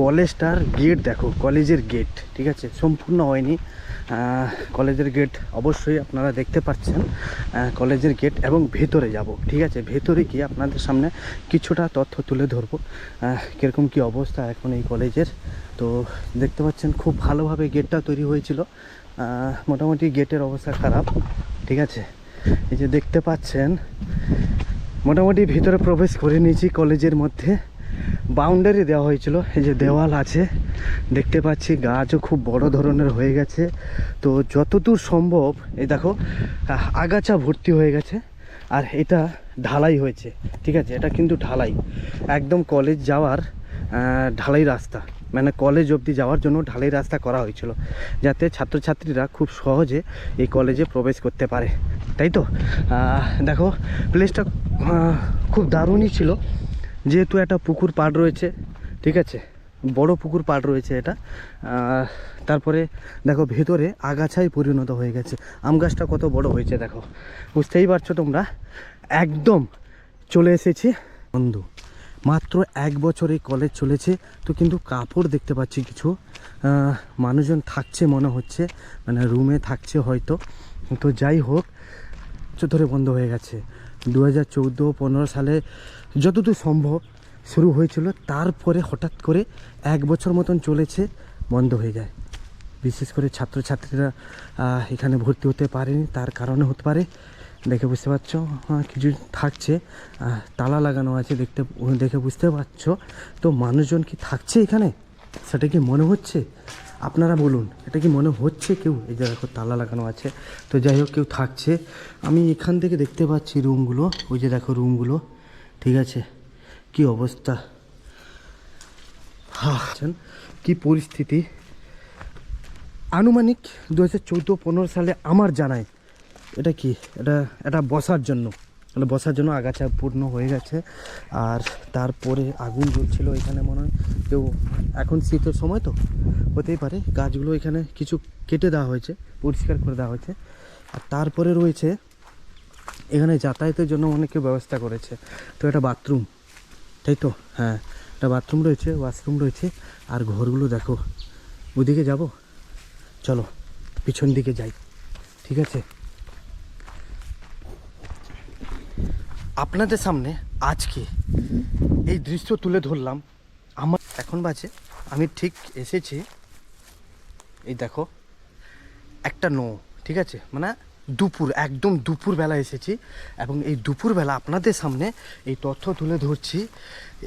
কলেজটার gate দেখো কলেজের gate ঠিক আছে? সম্পূর্ণ হয়নি। কলেজের গেট অবশ্যই আপনারা দেখতে পাচ্ছেন। কলেজের গেট এবং ভেতরে যাব, ঠিক আছে? ভেতরে গিয়ে আপনাদের সামনে কিছুটা তথ্য তুলে ধরবো। কীরকম কী অবস্থা এখন এই কলেজের তো দেখতে পাচ্ছেন, খুব ভালোভাবে গেটটা তৈরি হয়েছিল। মোটামুটি গেটের অবস্থা খারাপ, ঠিক আছে? এই যে দেখতে পাচ্ছেন, মোটামুটি ভিতরে প্রবেশ করে নিয়েছি কলেজের মধ্যে। বাউন্ডারি দেওয়া হয়েছিল। এই যে দেওয়াল আছে, দেখতে পাচ্ছি গাছও খুব বড় ধরনের হয়ে গেছে। তো যতদূর সম্ভব, এই দেখো আগাছা ভর্তি হয়ে গেছে আর এটা ঢালাই হয়েছে, ঠিক আছে? এটা কিন্তু ঢালাই। একদম কলেজ যাওয়ার ঢালাই রাস্তা। মানে কলেজ অবধি যাওয়ার জন্য ঢালাই রাস্তা করা হয়েছিল, যাতে ছাত্রছাত্রীরা খুব সহজে এই কলেজে প্রবেশ করতে পারে। তাই তো? দেখো প্লেসটা খুব দারুণই ছিল। যেহেতু একটা পুকুর পাড় রয়েছে, ঠিক আছে? বড় পুকুর পাড় রয়েছে এটা। তারপরে দেখো ভেতরে আগাছায় পরিণত হয়ে গেছে। আম গাছটা কত বড় হয়েছে দেখো। বুঝতেই পারছ তোমরা? একদম চলে এসেছি বন্ধু। মাত্র এক বছর এই কলেজ চলেছে, তো কিন্তু কাপড় দেখতে পাচ্ছি কিছু। মানুষজন থাকছে মনে হচ্ছে মানে রুমে থাকছে হয়তো। তো যাই হোক বছর ধরে বন্ধ হয়ে গেছে। দু হাজার চৌদ্দো পনেরো সালে যতদূর সম্ভব শুরু হয়েছিল তারপরে হঠাৎ করে এক বছর মতন চলেছে বন্ধ হয়ে যায়। বিশেষ করে ছাত্রছাত্রীরা এখানে ভর্তি হতে পারেনি তার কারণে হতে পারে। দেখে বুঝতে পারছ? আহ, কিছু থাকছে তালা লাগানো আছে দেখতে দেখে বুঝতে পারছ? তো মানুষজন কি থাকছে এখানে? সেটা কি মনে হচ্ছে? আপনারা বলুন, এটা কি মনে হচ্ছে কেউ? এই যে দেখো, তালা লাগানো আছে। তো যাই হোক, কেউ থাকছে। আমি এখান থেকে দেখতে পাচ্ছি রুমগুলো। ওই যে দেখো রুমগুলো। ঠিক আছে? কি অবস্থা? হা কি পরিস্থিতি? আনুমানিক দু হাজার পনেরো সালে আমার জানায়। এটা কি? এটা এটা বসার জন্য। মানে বসার জন্য আগাছা পূর্ণ হয়ে গেছে। আর তারপরে আগুন জ্বলছিল এখানে মনে হয় কেউ, এখন শীতের সময় তো? হতেই পারে। গাছগুলো এখানে কিছু কেটে দেওয়া হয়েছে, পরিষ্কার করে দেওয়া হয়েছে। আর তারপরে রয়েছে, এখানে যাতায়াতের জন্য অনেকে ব্যবস্থা করেছে। তো এটা বাথরুম, তাই তো? হ্যাঁ একটা বাথরুম রয়েছে, ওয়াশরুম রয়েছে। আর ঘরগুলো দেখো, ওদিকে যাব? চলো, পিছন দিকে যাই, ঠিক আছে? আপনাদের সামনে আজকে এই দৃশ্য তুলে ধরলাম। আমার এখন বাজে, আমি ঠিক এসেছি। এই দেখো, একটা নো, ঠিক আছে? মানে দুপুর, একদম দুপুরবেলা এসেছি এবং এই দুপুরবেলা আপনাদের সামনে এই তথ্য তুলে ধরছি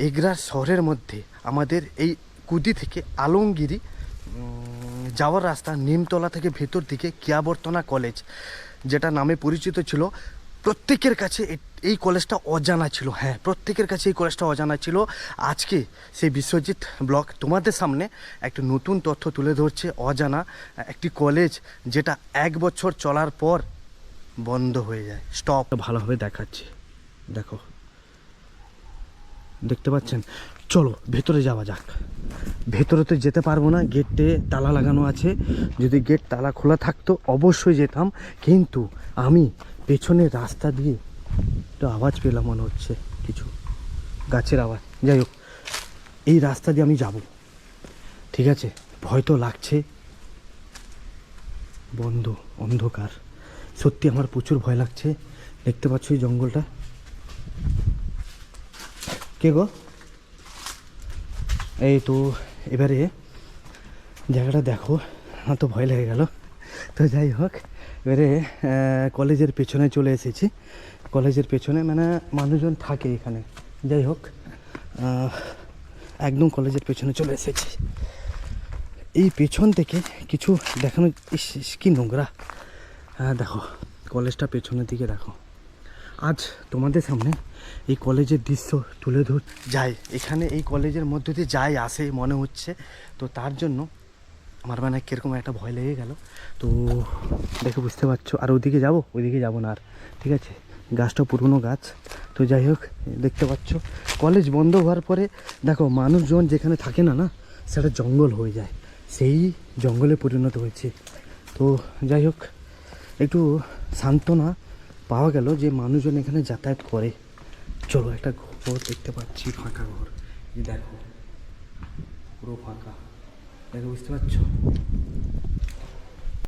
এগরার শহরের মধ্যে। আমাদের এই কুদি থেকে আলমগিরি যাওয়ার রাস্তা নিমতলা থেকে ভেতর দিকে কিয়াবর্তনা কলেজ যেটা নামে পরিচিত ছিল প্রত্যেকের কাছে এই কলেজটা অজানা ছিল। হ্যাঁ প্রত্যেকের কাছে এই কলেজটা অজানা ছিল। আজকে সেই বিশ্বজিৎ ব্লক তোমাদের সামনে একটা নতুন তথ্য তুলে ধরছে, অজানা একটি কলেজ যেটা এক বছর চলার পর বন্ধ হয়ে যায়। স্টপ ভালোভাবে দেখাচ্ছে। দেখো। দেখতে পাচ্ছেন? চলো, ভেতরে যাওয়া যাক। ভেতরে তো যেতে পারব না, গেটে তালা লাগানো আছে। যদি গেট তালা খোলা থাকতো, অবশ্যই যেতাম। কিন্তু আমি পেছনের রাস্তা দিয়ে একটু আওয়াজ পেলাম মনে হচ্ছে কিছু গাছের আওয়াজ। যাই হোক, এই রাস্তা দিয়ে আমি যাব। ঠিক আছে? ভয় তো লাগছে। বন্ধ, অন্ধকার। সত্যি আমার প্রচুর ভয় লাগছে। দেখতে পাচ্ছ এই জঙ্গলটা? কে গো? এই তো, এবারে জায়গাটা দেখো। আমার তো ভয় লেগে গেল। তো যাই হোক এবারে কলেজের পেছনে চলে এসেছি। কলেজের পেছনে মানে মানুষজন থাকে এখানে। যাই হোক একদম কলেজের পেছনে চলে এসেছি। এই পেছন থেকে কিছু দেখানো কি নোংরা। হ্যাঁ দেখো, কলেজটা পেছনের দিকে দেখো। আজ তোমাদের সামনে এই কলেজের দৃশ্য তুলে ধর, যায়। এখানে এই কলেজের মধ্যে দিয়ে যাই আসে, মনে হচ্ছে। তো তার জন্য আমার মানে কীরকম একটা ভয় লেগে গেল। তো দেখে বুঝতে পারছ। আর ওইদিকে যাব? ওইদিকে যাব না আর। ঠিক আছে? গাছটা পুরনো গাছ। তো যাই হোক, দেখতে পাচ্ছ। কলেজ বন্ধ হওয়ার পরে দেখো, মানুষজন যেখানে থাকে না না, সেটা জঙ্গল হয়ে যায়। সেই জঙ্গলে পরিণত হয়েছে। তো যাই হোক, একটু সান্ত্বনা পাওয়া গেল যে মানুষজন এখানে যাতায়াত করে। চলো, একটা ঘর দেখতে পাচ্ছি, ফাঁকা ঘর। দেখো, পুরো ফাঁকা। দেখো বুঝতে পারছ?